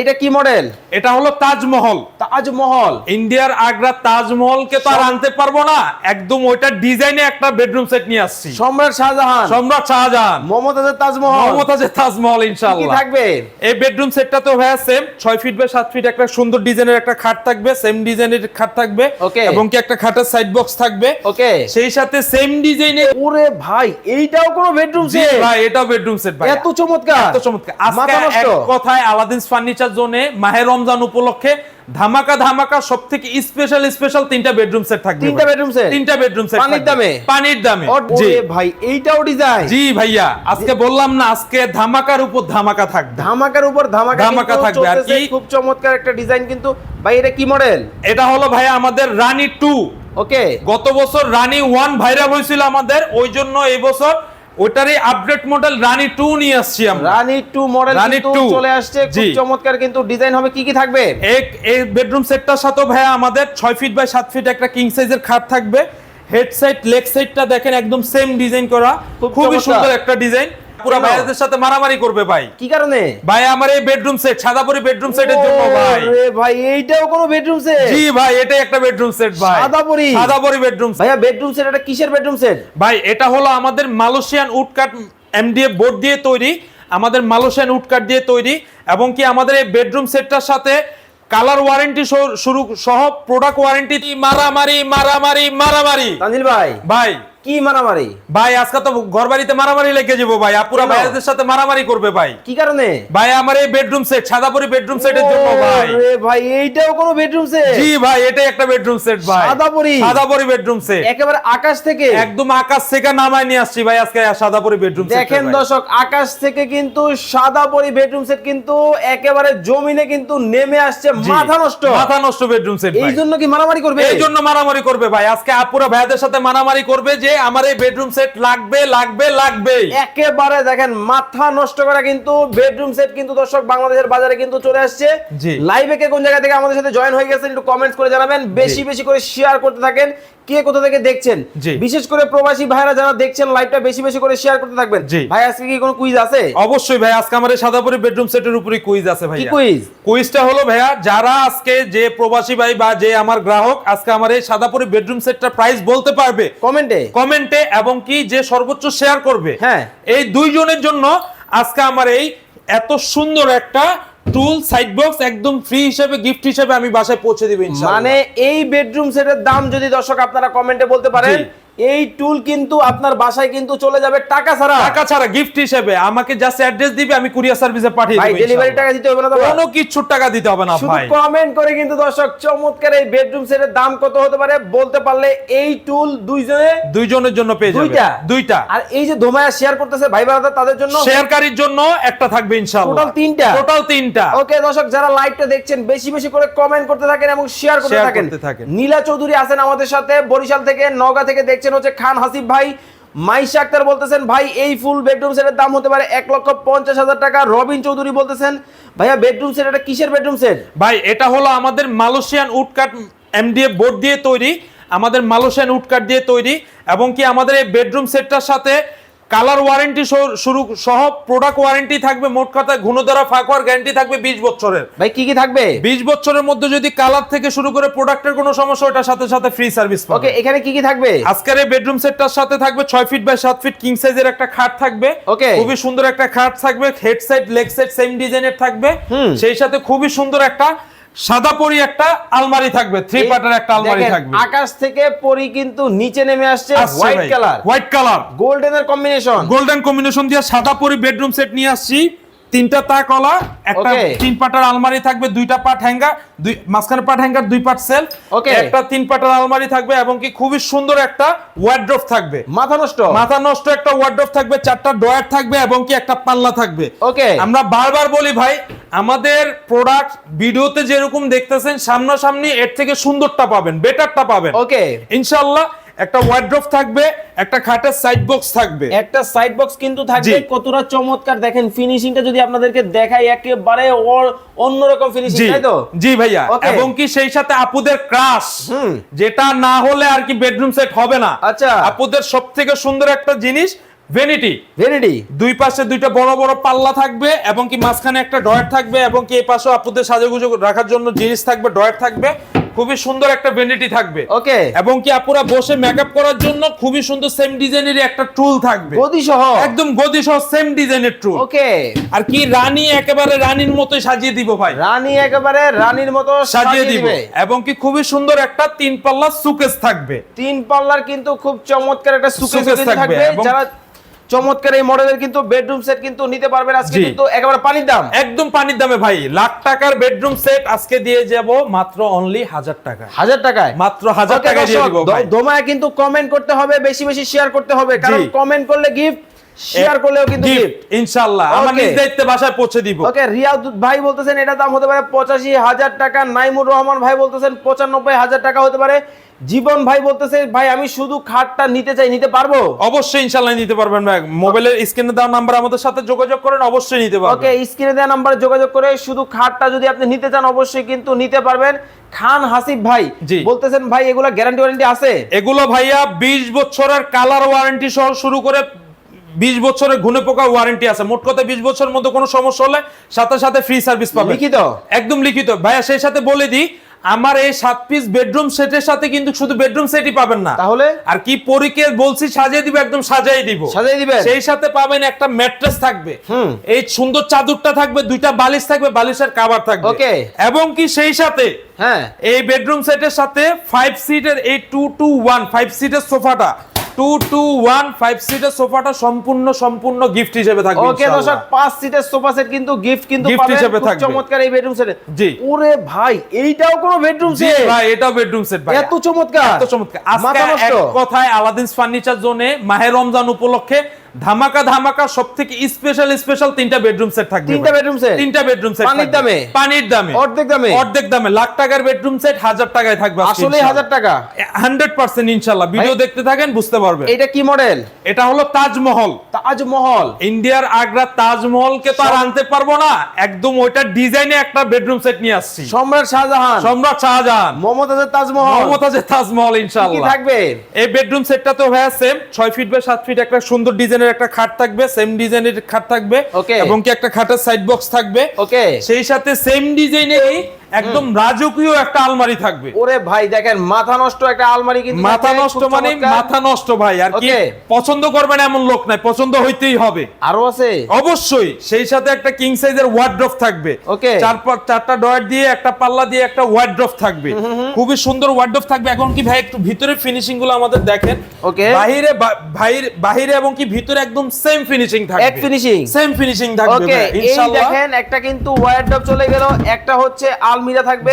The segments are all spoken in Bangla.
এটা কি মডেল? এটা হলো তাজমহল। তাজমহল। ইন্ডিয়ার আগ্রা তাজমহলকে তো আর আনতে পারব না। একদম ওইটা ডিজাইনে একটা বেডরুম সেট নিয়ে আসছি। সম্রাট শাহজাহান। সম্রাট শাহজাহান। মমতাজের তাজমহল। মমতাজের তাজমহল কি ইনশাআল্লাহ। থাকবে? এই বেডরুম সেটটা তো ভাইয়া সেম ছয় ফিট বাই সাত ফিট একটা সুন্দর ডিজাইনের একটা খাট থাকবে সেম ডিজাইনের খাট থাকবে। এবং কি একটা খাটের সাইড বক্স থাকবে। ওকে সেই সাথে সেম ডিজাইনের ওরে ভাই এইটাও কোনো বেডরুম সেট ভাই এটাও বেডরুম সেট ভাই এত চমৎকার। এত চমৎকার। আজকে এক কথায় আলাদিন ফার্নিচার জোনে মাহে রমজান উপলক্ষে ধামাকা ধামাকা সব থেকে স্পেশাল স্পেশাল তিনটা বেডরুম সেট থাকবে তিনটা ভাই। bedroom set? তিনটা বেডরুম সেট পানির দামে? পানির দামে জি ওরে ভাই এইটাও ডিজাইন জি ভাইয়া আজকে বললাম না আজকে ধামাকার উপর ধামাকা থাকবে ধামাকার উপর ধামাকা ধামাকা থাকবে, আর। কি? খুব চমৎকার একটা ডিজাইন কিন্তু ভাই এটা কি মডেল এটা হলো ভাইয়া আমাদের রানী টু ওকে গত বছর রানী ওয়ান ভাইরাল হয়েছিল আমাদের ওই জন্য এই বছর ওটারই আপডেট মডেল রানি টু নিয়ে আসছি আমরা। রানি টু মডেল রানি কিন্তু 2 চলে আসছে। খুব চমৎকার কিন্তু ডিজাইন হবে। কি কি থাকবে? এক এই বেডরুম সেটটার সাথে ভাইয়া আমাদের ছয় ফিট বাই সাত ফিট একটা কিং সাইজের খাট থাকবে। হেড সাইড লেগ সাইডটা দেখেন একদম সেম ডিজাইন করা। খুব খুবই সুন্দর একটা ডিজাইন পুরো ভাইয়াদের সাথে মারামারি করবে ভাই। কি কারণে? ভাই আমার এই বেডরুম সেট সাদাপুরি বেডরুম সেটের জন্য ভাই। ভাই এইটাও কোনো বেডরুম সেট জি ভাই এটাই একটা বেডরুম সেট ভাই। সাদাপুরি? সাদাপুরি বেডরুম ভাইয়া বেডরুম সেট এটা কিসের বেডরুম সেট ভাই এটা হলো আমাদের মালয়েশিয়ান উডকাট এমডিএফ বোর্ড দিয়ে তৈরি আমাদের মালয়েশিয়ান উডকাট দিয়ে তৈরি এবং কি আমাদের এই বেডরুম সেটটার সাথে কালার ওয়ারেন্টি শুরু সহ প্রোডাক্ট ওয়ারেন্টি মারামারি মারামারি মারামারি। তানজিল ভাই। ভাই কি মারামারি? ভাই আজকে তো ঘর বাড়িতে মারামারি লেগে যাব ভাই আপুরা? ভাইয়াদের সাথে মারামারি করবে ভাই। কি কারণে? ভাই আমার এই বেডরুম সেট সাদাপুরি বেডরুম সেটের জন্য ভাই। ভাই এইটাও কোনো বেডরুম সেট জি ভাই এটাই একটা বেডরুম সেট ভাই। সাদাপুরি? সাদাপুরি বেডরুম সেট একেবারে আকাশ থেকে? একদম আকাশ থেকে নামায় নিয়ে আসছি ভাই আজকে সাদাপুরি বেডরুম সেট দেখেন দর্শক আকাশ থেকে কিন্তু সাদা পরি বেডরুম সেট কিন্তু একেবারে জমিনে কিন্তু নেমে আসছে মাথা নষ্ট। মাথা নষ্ট বেডরুম সেট এই জন্য কি মারামারি করবে? এই জন্য মারামারি করবে ভাই। আজকে আপুরা ভাইয়াদের সাথে মারামারি করবে যে আমার এই বেডরুম সেট লাগবে লাগবে লাগবে একেবারে দেখেন মাথা নষ্ট করা কিন্তু বেডরুম সেট কিন্তু দর্শক বাংলাদেশের বাজারে কিন্তু চলে আসছে। লাইভে কে কোন জায়গা থেকে আমাদের সাথে জয়েন হয়ে গেছেন একটু কমেন্টস করে জানাবেন। বেশি বেশি করে শেয়ার করতে থাকেন। কে কোথা থেকে দেখছেন? বিশেষ করে প্রবাসী ভাইরা যারা দেখছেন লাইভটা বেশি বেশি করে শেয়ার করতে থাকবেন। ভাই আজকে কি কোনো কুইজ আছে? অবশ্যই ভাই আজকে এই সাদাপুরি বেডরুম সেটের উপরে কুইজ আছে ভাই কুইজ কুইজটা হলো ভাইয়া যারা আজকে যে প্রবাসী ভাই বা যে আমার গ্রাহক আজকে আমার এই সাদাপুরি বেডরুম সেটটা প্রাইস বলতে পারবে। কমেন্টে কমেন্টে এবং কি যে সর্বোচ্চ শেয়ার করবে হ্যাঁ। এই দুইজনের জন্য আজকে আমার এই এত সুন্দর একটা টুল সাইড বক্স একদম ফ্রি হিসেবে গিফট হিসেবে আমি বাসায় পৌঁছে দিব ইনশাআল্লাহ মানে এই বেডরুম সেটের দাম যদি দর্শক আপনারা কমেন্টে বলতে পারেন। এই টুল কিন্তু আপনার বাসায় কিন্তু চলে যাবে টাকা ছাড়া। টাকা ছাড়া গিফট হিসেবে। আমাকে জাস্ট অ্যাড্রেস দিবে আমি কুরিয়ার সার্ভিসে পাঠিয়ে ভাই দেব ডেলিভারি টাকা দিতে হবে না কোনো কিছুর টাকা দিতে হবে না ভাই। শুধু কমেন্ট করে কিন্তু দর্শক চমৎকার এই বেডরুম সেটের দাম কত হতে পারে বলতে পারলে এই টুল দুইজনে দুইজনের জন্য পেয়ে যাবে। দুইটা? দুইটা। আর এই যে ধোমায়া শেয়ার করতেছে ভাই ব্রাদার তাদের জন্য শেয়ারকারীর জন্য একটা থাকবে ইনশাআল্লাহ। টোটাল তিনটা? টোটাল তিনটা। ওকে দর্শক যারা লাইভটা দেখছেন বেশি বেশি করে কমেন্ট করতে থাকেন এবং শেয়ার করতে থাকেন। করতে থাকেন। নীলা চৌধুরী আছেন আমাদের সাথে বরিশাল থেকে নওগাঁ থেকে দেখছেন হচ্ছে খান হাসিফ ভাই, মাইশা আক্তার বলতেছেন, ভাই, এই ফুল বেডরুম সেটের দাম হতে পারে এক লক্ষ পঞ্চাশ হাজার টাকা। রবিন চৌধুরী বলতেছেন, ভাইয়া বেডরুম সেট এটা কিসের বেডরুম সেট ভাই, এটা হলো আমাদের মালয়েশিয়ান উডকাট এমডিএফ বোর্ড দিয়ে তৈরি, আমাদের মালয়েশিয়ান উডকাট দিয়ে তৈরি, এবং কি আমাদের এই বেডরুম সেটটার সাথে কালার ওয়ারেন্টি শুরু সহ প্রোডাক্ট ওয়ারেন্টি থাকবে মোট কথায় ঘুণধরা ফাঁকওয়ার গ্যারান্টি থাকবে বিশ বছরের। ভাই কি কি থাকবে? বিশ বছরের মধ্যে যদি কালার থেকে শুরু করে প্রোডাক্টের কোনো সমস্যা ওটার সাথে সাথে ফ্রি সার্ভিস ওকে এখানে কি কি থাকবে? আজকের এই বেডরুম সেটটার সাথে থাকবে ছয় ফিট বাই সাত ফিট কিং সাইজের একটা খাট থাকবে। ওকে। খুবই সুন্দর একটা খাট থাকবে head side leg side same ডিজাইনের থাকবে। সেই সাথে খুবই সুন্দর একটা সাদা পরি একটা আলমারি থাকবে থ্রি পার্টের একটা আলমারি থাকবে। আকাশ থেকে পরি কিন্তু নিচে নেমে আসছে white colour white colour golden এর কম্বিনেশন গোল্ডেন কম্বিনেশন দিয়ে সাদা পরি বেডরুম সেট নিয়ে আসছি। তিনটা তাকলা একটা তিন পাটার আলমারি থাকবে দুইটা পাট হ্যাঙ্গার দুই মাঝখানে পাট হ্যাঙ্গার দুই পাট সেল ওকে একটা তিন পাটার আলমারি থাকবে এবং কি খুবই সুন্দর একটা ওয়ার্ড্রোফ থাকবে। মাথা নষ্ট? মাথা নষ্ট একটা ওয়ার্ড্রোপ থাকবে চারটা ডয়ার থাকবে এবং কি একটা পাল্লা থাকবে। ওকে আমরা বারবার বলি ভাই আমাদের প্রোডাক্ট ভিডিওতে যেরকম দেখতেছেন সামনাসামনি এর থেকে সুন্দরটা পাবেন বেটারটা পাবেন। ওকে ইনশাআল্লাহ একটা ওয়ার্ড্রোপ থাকবে একটা খাটের সাইড বক্স থাকবে। একটা সাইড বক্স কিন্তু থাকবে। কতটা চমৎকার। দেখেন ফিনিশিংটা যদি আপনাদেরকে দেখাই একেবারে অন্যরকম ফিনিশিং তাই তো? জি ভাইয়া। এবং কি সেই সাথে আপুদের ক্রাশ যেটা না হলে আর কি বেডরুম সেট হবে না। আচ্ছা। আপুদের সব থেকে সুন্দর একটা জিনিস ভেনিটি ভেনিটি দুই পাশে দুইটা বড় বড় পাল্লা থাকবে এবং কি মাঝখানে একটা ডয়ার থাকবে এবং কি এই পাশেও আপুদের সাজুগুজু রাখার জন্য জিনিস থাকবে ডয়ার থাকবে। খুবই সুন্দর একটা ভেনিটি থাকবে। ওকে। এবং কি আপুরা বসে মেকআপ করার জন্য খুবই সুন্দর সেম ডিজাইনের একটা টুল থাকবে। গদি সহ একদম গদি সহ সেম ডিজাইনের টুল ওকে। আর কি রানী একেবারে রানীর মতো সাজিয়ে দিব ভাই। রানী একেবারে রানীর মতো সাজিয়ে দিব। এবং কি খুবই সুন্দর একটা তিন পাল্লা সুকেস থাকবে। তিন পাল্লার কিন্তু খুব চমৎকার একটা সুকেস থাকবে যারা চমৎকার এই মডেলের কিন্তু বেডরুম সেট কিন্তু নিতে পারবেন আজকে। কিন্তু একেবারে পানির দাম। একদম পানির দামে ভাই লাখ টাকার বেডরুম সেট আজকে দিয়ে যাব মাত্র অনলি হাজার টাকা হাজার টাকায়? মাত্র হাজার টাকায় টাকা দিয়ে দিব ভাই। দোমায় কিন্তু কমেন্ট করতে হবে বেশি বেশি শেয়ার করতে হবে কারণ কমেন্ট করলে গিফট শেয়ার করলেও কিন্তু ইনশাআল্লাহ আমার নিজ দায়িত্বে বাসায় পৌঁছে দিব। ওকে রিয়াদ ভাই বলতেছেন এটা দাম হতে পারে পঁচাশি হাজার টাকা। নাইমুর রহমান ভাই বলতেছেন পঁচানব্বই হাজার টাকা হতে পারে। জীবন ভাই বলতেছে ভাই আমি শুধু খাটটা নিতে চাই নিতে পারব? অবশ্যই ইনশাআল্লাহ নিতে পারবেন ভাই। মোবাইলের স্ক্রিনে দেওয়া নাম্বার আমাদের সাথে যোগাযোগ করেন অবশ্যই নিতে ওকে পারবেন স্ক্রিনে দেওয়া নাম্বারে যোগাযোগ করে শুধু খাটটা যদি আপনি নিতে চান অবশ্যই কিন্তু নিতে পারবেন। খান হাসিফ ভাই। বলতেছেন ভাই এগুলা গ্যারান্টি ওয়ারেন্টি আছে? এগুলো ভাইয়া 20 বছরের কালার ওয়ারেন্টি সহ শুরু করে 20 বছরের ঘুনে পোকা ওয়ারেন্টি আছে। মোট কথা 20 বছরের মধ্যে কোনো সমস্যা হলে সাথে সাথে ফ্রি সার্ভিস পাবে লিখিত? একদম লিখিত। ভাইয়া সেই সাথে বলে দিই আমার এই সাত পিস বেডরুম সেটের সাথে কিন্তু শুধু বেডরুম সেটই পাবেন না। তাহলে? আর কি পরীকে বলছি সাজিয়ে দিব একদম সাজাই দিব। সাজিয়ে দিবে সেই সাথে পাবেন একটা ম্যাট্রেস থাকবে। এই সুন্দর চাদরটা থাকবে দুইটা বালিশ থাকবে বালিশের কাভার থাকবে। ওকে। এবং কি সেই সাথে হ্যাঁ। এই বেডরুম সেটের সাথে ফাইভ সিটের এই টু টু ওয়ান ফাইভ সিটের সোফাটা টু টু ওয়ান ফাইভ সিটের সোফাটা সম্পূর্ণ সম্পূর্ণ গিফট হিসেবে থাকবে ওকে দর্শক পাঁচ সিটের সোফা সেট কিন্তু গিফট কিন্তু পাবেন। হিসেবে থাকবে। চমৎকার এই বেডরুম সেট জি। ওরে ভাই এইটাও কোনো বেডরুম সেট ভাই এটাও বেডরুম সেট ভাই এত চমৎকার। এত চমৎকার। আজকে এক কথায় আলাদিন ফার্নিচার জোনে মাহে রমজান উপলক্ষে ধামাকা ধামাকা সব থেকে স্পেশাল স্পেশাল তিনটা বেডরুম সেট থাকবে তিনটা বেডরুম set? তিনটা বেডরুম সেট পানির দামে? পানির দামে। অর্ধেক দামে? অর্ধেক দামে। লাখ টাকার বেডরুম সেট হাজার টাকায় থাকবে আসলে হাজার টাকা? হান্ড্রেড পার্সেন্ট ইনশাল্লাহ ভিডিও দেখতে থাকেন বুঝতে পারবেন এটা কি মডেল? এটা হলো তাজমহল। তাজমহল। ইন্ডিয়ার আগ্রা তাজমহলকে তো আর আনতে পারব না। একদম ওইটার ডিজাইনে একটা বেডরুম সেট নিয়ে আসছি। সম্রাট শাহজাহান। সম্রাট শাহজাহান। মমতাজের তাজমহল। মমতাজের তাজমহল কি ইনশাআল্লাহ। থাকবে? এই বেডরুম সেটটা তো ভাইয়া সেম ছয় ফিট বাই সাত ফিট একটা সুন্দর ডিজাইনের একটা খাট থাকবে। সেম ডিজাইনের খাট থাকবে. এবং কি একটা খাটের সাইড বক্স থাকবে। ওকে সেই সাথে সেম ডিজাইনেরই একদম রাজকীয় একটা আলমারি থাকবে। ওরে ভাই দেখেন মাথা নষ্ট একটা আলমারি কিন্তু মাথা নষ্ট মানে মাথা নষ্ট ভাই আর কি. পছন্দ করবেন এমন লোক নাই পছন্দ হইতেই হবে। আরও আছে? অবশ্যই সেই সাথে একটা কিং সাইজের ওয়ার্ড্রপ থাকবে। Okay. চার পা- চারটা ডয়ার দিয়ে একটা পাল্লা দিয়ে একটা ওয়ার্ড্রপ থাকবে। খুবই সুন্দর ওয়ার্ড্রপ থাকবে। এখন কি ভাই একটু ভিতরে ফিনিশিংগুলো আমাদের দেখেন। Okay. বাহিরে বাহিরে এবং কি ভিতরে একদম সেম ফিনিশিং থাকবে। এক finishing? সেম ফিনিশিং থাকবে ওকে এই ইনশাআল্লাহ। দেখেন একটা কিন্তু ওয়ারড্রপ চলে গেল একটা হচ্ছে আলমিরা থাকবে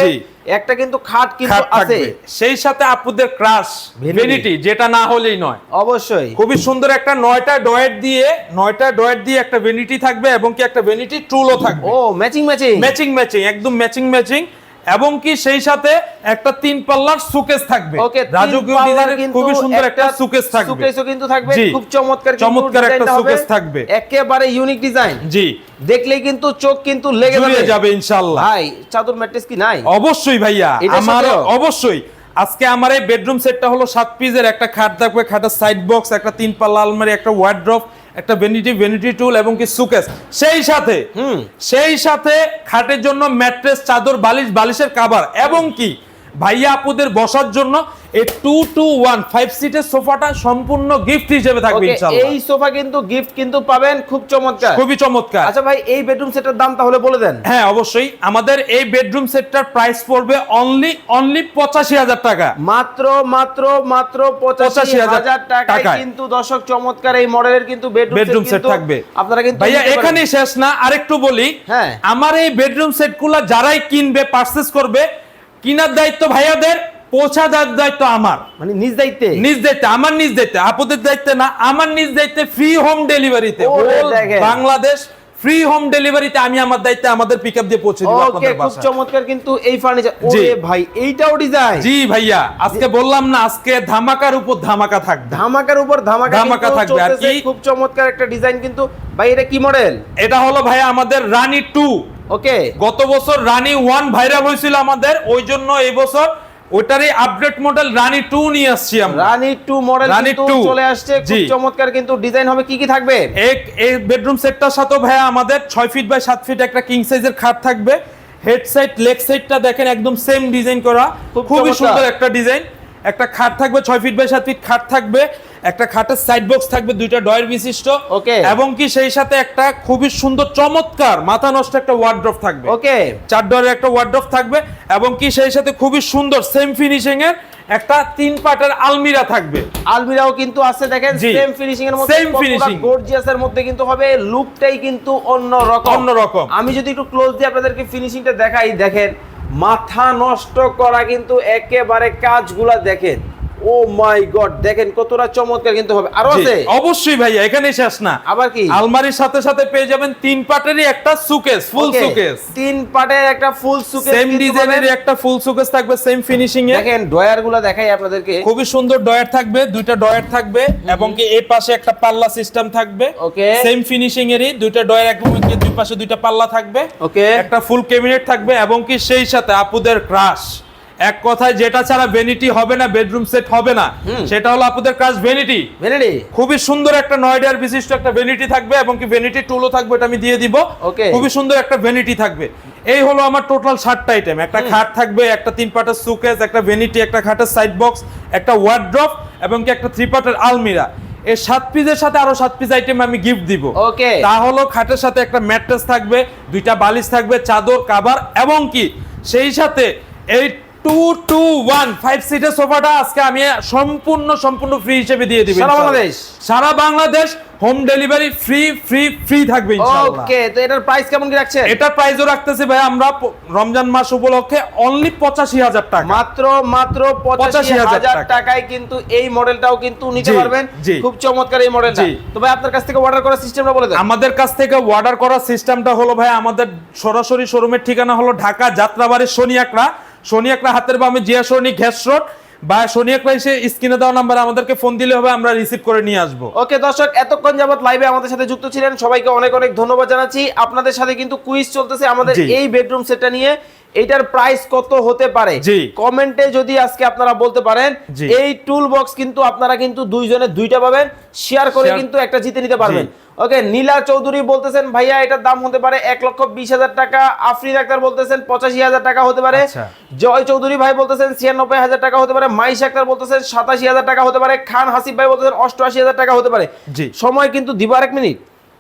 একটা কিন্তু খাট কিন্তু আছে। সেই সাথে আপুদের ক্রাশ। ভেনিটি যেটা না হলেই নয়। অবশ্যই। খুবই সুন্দর একটা নয়টা ডয়েট দিয়ে নয়টা ডয়েট দিয়ে একটা ভেনিটি থাকবে এবং কি একটা ভেনিটি টুলও থাকবে। ও ম্যাচিং ম্যাচিং ম্যাচিং ম্যাচিং একদম ম্যাচিং ম্যাচিং এবং কি সেই সাথে একটা তিন পাল্লার সুকেস থাকবে। ওকে রাজকীয় ডিজাইনের খুবই সুন্দর একটা সুকেস থাকবে। সুকেসও কিন্তু থাকবে খুব চমৎকার চমৎকার একটা সুকেস থাকবে। একেবারে ইউনিক ডিজাইন জি। দেখলেই কিন্তু চোখ কিন্তু লেগে যাবে। যাবে ইনশাআল্লাহ। ভাই চাদর ম্যাট্রেস কি নাই? অবশ্যই ভাইয়া আমার অবশ্যই। আজকে আমার এই বেডরুম সেটটা হলো সাত পিসের একটা খাট থাকবে খাটের সাইড বক্স একটা তিন পাল্লা আলমারি একটা ওয়ার্ড্রপ একটা ভেনিটি ভেনিটি টুল এবং কি সুকেস সেই সাথে হুম। সেই সাথে খাটের জন্য ম্যাট্রেস চাদর বালিশ বালিশের কাবার এবং কি ভাইয়া আপুদের বসার জন্য এই টু টু ওয়ান ফাইভ সিটের সোফাটা সম্পূর্ণ গিফট হিসেবে থাকবে এই সোফা কিন্তু গিফট কিন্তু পাবেন খুব চমৎকার। খুবই চমৎকার। আচ্ছা ভাই এই বেডরুম সেটের দাম তাহলে বলে দেন। হ্যাঁ অবশ্যই। আমাদের এই বেডরুম সেটটার প্রাইস পড়বে অনলি অনলি পঁচাশি হাজার টাকা। মাত্র মাত্র মাত্র পঁচাশি হাজার টাকায়। কিন্তু দর্শক চমৎকার এই মডেলের কিন্তু বেডরুম বেডরুম সেট থাকবে। আপনারা কিন্তু ভাইয়া এখানে শেষ না আরেকটু বলি। হ্যাঁ। আমার এই বেডরুম সেটগুলো যারাই কিনবে পারচেজ করবে কিনার দায়িত্ব ভাইয়াদের। পৌঁছা দেওয়ার দায়িত্ব আমার। মানে নিজ দায়িত্বে? নিজ দায়িত্বে আমার নিজ দায়িত্বে আপুদের দায়িত্বে না আমার নিজ দায়িত্বে ফ্রি হোম ডেলিভারিতে বাংলাদেশ ফ্রি হোম ডেলিভারিতে আমি আমার দায়িত্বে আমাদের পিকআপ দিয়ে পৌঁছে দিব আপনাদের খুব চমৎকার কিন্তু এই ফার্নিচার ওরে ভাই এইটাও ডিজাইন জি ভাইয়া আজকে বললাম না আজকে ধামাকার উপর ধামাকা থাকবে। ধামাকার উপর ধামাকা ধামাকা থাকবে, আর। কি? খুব চমৎকার একটা ডিজাইন কিন্তু। ভাই এটা কি মডেল এটা হলো ভাইয়া আমাদের রানী টু ওকে গত বছর রানী ওয়ান ভাইরাল হয়েছিল আমাদের ওই জন্য এই বছর ওটারই আপডেট মডেল রানি টু নিয়ে আসছি আমরা। রানি টু মডেল রানি কিন্তু 2 চলে আসছে। খুব চমৎকার কিন্তু ডিজাইন হবে। কি কি থাকবে? এক এই বেডরুম সেটটার সাথে ভাইয়া আমাদের ছয় ফিট বাই সাত ফিট একটা কিং সাইজের খাট থাকবে। হেড সাইড লেগ সাইডটা দেখেন একদম সেম ডিজাইন করা। খুব খুবই সুন্দর একটা ডিজাইন একটা খাট থাকবে ছয় ফিট বাই সাত ফিট খাট থাকবে। একটা খাটের সাইড বক্স থাকবে দুইটা ডয়ের বিশিষ্ট। ওকে। এবং কি সেই সাথে একটা খুবই সুন্দর চমৎকার মাথা নষ্ট একটা ওয়ার্ড্রপ থাকবে। ওকে। চার ডয়ের একটা ওয়ার্ড্রপ থাকবে এবং কি সেই সাথে খুবই সুন্দর সেম ফিনিশিং এর একটা তিন পাটের আলমিরা থাকবে। আলমিরাও কিন্তু আছে দেখেন। সেম ফিনিশিং এর মধ্যে সেম ফিনিশিং গর্জিয়াস এর মধ্যে কিন্তু হবে লুকটাই কিন্তু অন্য রকম অন্যরকম। আমি যদি একটু ক্লোজ দিয়ে আপনাদেরকে ফিনিশিংটা দেখাই দেখেন মাথা নষ্ট করা কিন্তু একেবারে কাজগুলা দেখেন। ও মাই গড দেখেন কতটা চমৎকার কিন্তু হবে। আরও আছে? অবশ্যই ভাইয়া এখানেই শেষ না আবার কি? আলমারির সাথে সাথে পেয়ে যাবেন তিন পাটেরই একটা সুকেস ফুল সুকেস তিন পাটের একটা ফুল সুকেস সেম ডিজাইনের একটা ফুল সুকেস থাকবে সেম ফিনিশিং এ। দেখেন ডয়ারগুলা দেখাই আপনাদেরকে। খুবই সুন্দর ডয়ার থাকবে দুইটা ডয়ার থাকবে এবং কি এই পাশে একটা পাল্লা সিস্টেম থাকবে। Okay. সেম ফিনিশিং এরই দুইটা ডয়ার কি দুই পাশে দুইটা পাল্লা থাকবে। ওকে একটা ফুল ক্যাবিনেট থাকবে এবং কি সেই সাথে আপুদের ক্রাশ এক কথায় যেটা ছাড়া ভ্যানিটি হবে না বেডরুম সেট হবে না সেটা হলো আপুদের কাজ ভ্যানিটি ভেনেডি খুবই সুন্দর একটা নয়ডার বিশিষ্ট একটা ভ্যানিটি থাকবে এবং কি ভ্যানিটি টুলও থাকবে এটা আমি দিয়ে দিব। ওকে। খুবই সুন্দর একটা ভ্যানিটি থাকবে। এই হলো আমার টোটাল সাতটা আইটেম একটা খাট থাকবে একটা তিন পাটের সুকেস একটা ভ্যানিটি একটা খাটের সাইড বক্স একটা ওয়ার্ড্রপ এবং কি একটা থ্রি পাটের আলমিরা। এই সাত পিসের সাথে আরও সাত পিস আইটেম আমি গিফট দিব। ওকে। তা হলো খাটের সাথে একটা ম্যাট্রেস থাকবে দুইটা বালিশ থাকবে চাদর কাভার এবং কি সেই সাথে এই টু টু ওয়ান ফাইভ সিটের সোফাটা আজকে আমি সম্পূর্ণ সম্পূর্ণ ফ্রি হিসেবে দিয়ে সারা বাংলাদেশ? সারা Bangladesh home delivery free free free থাকবে ওকে তো এটার প্রাইস কেমন কি রাখছেন? এটার প্রাইসও রাখতেছি ভাই আমরা রমজান মাস উপলক্ষে অনলি পঁচাশি হাজার টাকা। মাত্র মাত্র পঁচাশি হাজার টাকায় কিন্তু এই মডেলটাও কিন্তু নিতে পারবেন। খুব চমৎকার এই মডেলটা তো ভাই আপনার কাছ থেকে অর্ডার করার সিস্টেমটা বলে দেন। আমাদের কাছ থেকে অর্ডার করার সিস্টেমটা হলো ভাই আমাদের সরাসরি শোরুমের ঠিকানা হলো ঢাকা যাত্রাবাড়ি শনিয়াকড়া শনিয়াকড়া হাতের বামে জিয়া সরণি ঘ্যাস রোড। বা এসে স্ক্রিনে দেওয়া নাম্বার আমাদেরকে ফোন দিলে হবে আমরা রিসিভ করে নিয়ে আসব। ওকে দর্শক এতক্ষণ যাবত লাইভে আমাদের সাথে যুক্ত ছিলেন। সবাইকে অনেক অনেক ধন্যবাদ জানাচ্ছি। আপনাদের সাথে কিন্তু কুইজ চলতেছে আমাদের এই বেডরুম সেটটা নিয়ে। এইটার প্রাইস কত হতে পারে। কমেন্টে যদি আজকে আপনারা বলতে পারেন। এই টুল বক্স কিন্তু আপনারা কিন্তু দুইজনে দুইটা পাবেন। শেয়ার করে কিন্তু একটা জিতে নিতে পারবেন। ওকে নীলা চৌধুরী বলতেছেন ভাইয়া এটার দাম হতে পারে এক লক্ষ বিশ হাজার টাকা। আফরিন আক্তার বলতেছেন পঁচাশি হাজার টাকা হতে পারে। আচ্ছা। জয় চৌধুরী ভাই বলতেছেন ছিয়ানব্বই হাজার টাকা হতে পারে। মাইশ আক্তার বলতেছেন সাতাশি হাজার টাকা হতে পারে। খান হাসিফ ভাই বলতেছেন অষ্টআশি হাজার টাকা হতে পারে। সময় কিন্তু দিব আরেক মিনিট।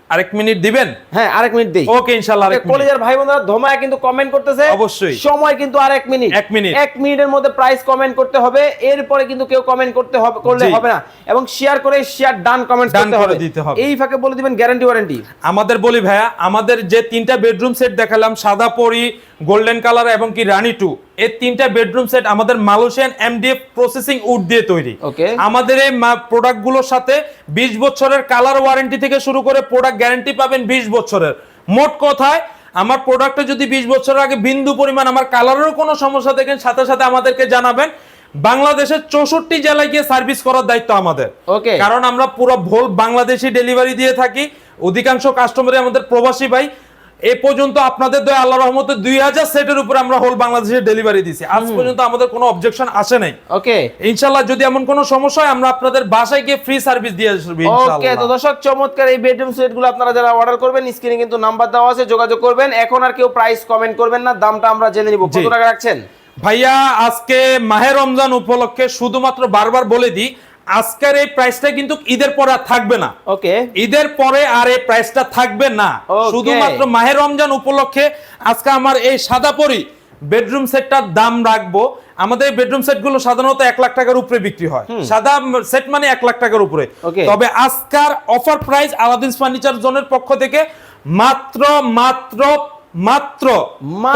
আরেক মিনিট দিবেন? হ্যাঁ আরেক মিনিট দেই। ওকে ইনশাল্লাহ আরেক কলেজের ভাই বোনেরা ধমায় কিন্তু কমেন্ট করতেছে। অবশ্যই। সময় কিন্তু আর এক মিনিট। এক মিনিট। এক মিনিটের মধ্যে প্রাইস কমেন্ট করতে হবে। এরপরে কিন্তু কেউ কমেন্ট করতে হবে করলে হবে না। এবং শেয়ার করে শেয়ার ডান কমেন্ট করতে হবে। দিতে হবে। এই ফাঁকে বলে দিবেন গ্যারান্টি ওয়ারেন্টি আমাদের বলি ভাইয়া আমাদের যে তিনটা বেডরুম সেট দেখালাম সাদা পরি গোল্ডেন কালার এবং কি রানী টু এই তিনটা বেডরুম সেট আমাদের মালয়েশিয়ান এমডিএফ প্রসেসিং উড দিয়ে তৈরি. আমাদের এই প্রোডাক্টগুলোর সাথে 20 বছরের কালার ওয়ারেন্টি থেকে শুরু করে প্রোডাক্ট গ্যারান্টি পাবেন 20 বছরের মোট কথায় আমার প্রোডাক্টে যদি 20 বছরের আগে বিন্দু পরিমাণ আমার কালারেরও কোনো সমস্যা দেখেন সাথে সাথে আমাদেরকে জানাবেন বাংলাদেশের চৌষট্টি জেলায় গিয়ে সার্ভিস করার দায়িত্ব আমাদের Okay. কারণ আমরা পুরো ভোল বাংলাদেশি ডেলিভারি দিয়ে থাকি অধিকাংশ কাস্টমারই আমাদের প্রবাসী ভাই এ পর্যন্ত আপনাদের দয়া আল্লাহ রহমতে দুই হাজার সেটের উপরে আমরা হোল বাংলাদেশে ডেলিভারি দিছি। আজ পর্যন্ত আমাদের কোনো অবজেকশন আসে নাই। ওকে। ইনশাল্লাহ যদি এমন কোনো সমস্যা হয় আমরা আপনাদের বাসায় গিয়ে ফ্রি সার্ভিস দিয়ে আসব ওকে তো দর্শক চমৎকার এই বেডরুম সেটগুলো আপনারা যারা অর্ডার করবেন স্ক্রিনে কিন্তু নাম্বার দেওয়া আছে যোগাযোগ করবেন। এখন আর কেউ প্রাইস কমেন্ট করবেন না দামটা আমরা জেনে নিব। কত টাকা রাখছেন? ভাইয়া আজকে মাহে রমজান উপলক্ষে শুধুমাত্র বারবার বলে দিই আজকের এই প্রাইসটা কিন্তু ঈদের পরে আর থাকবে না। ওকে ঈদের পরে আর এই প্রাইসটা থাকবে না. শুধুমাত্র মাহে রমজান উপলক্ষে আজকে আমার এই সাদা পরি বেডরুম সেটটার দাম রাখব। আমাদের বেডরুম সেটগুলো সাধারণত এক লাখ টাকার উপরে বিক্রি হয়। সাদা সেট মানে এক লাখ টাকার উপরে। তবে আজকার অফার প্রাইস আলাদিন ফার্নিচার জোনের পক্ষ থেকে মাত্র মাত্র মাত্র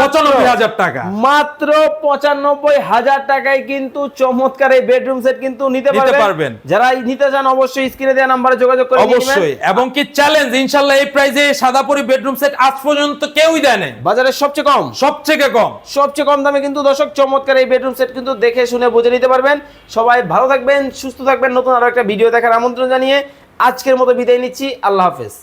পঁচানব্বই হাজার টাকা। মাত্র পঁচানব্বই হাজার টাকায় কিন্তু চমৎকার এই বেডরুম সেট কিন্তু নিতে পারবেন। যারা নিতে চান অবশ্যই স্ক্রিনে দেওয়া নাম্বারে যোগাযোগ করে অবশ্যই। এবং কি চ্যালেঞ্জ ইনশাল্লাহ এই প্রাইসে সাদা পরি বেডরুম সেট আজ পর্যন্ত কেউই দেয় নাই। বাজারের সবচেয়ে কম। সবথেকে কম। সবচেয়ে কম দামে কিন্তু দর্শক চমৎকার এই বেডরুম সেট কিন্তু দেখে শুনে বুঝে নিতে পারবেন। সবাই ভালো থাকবেন সুস্থ থাকবেন। নতুন আরও একটা ভিডিও দেখার আমন্ত্রণ জানিয়ে আজকের মতো বিদায় নিচ্ছি। আল্লাহ হাফেজ।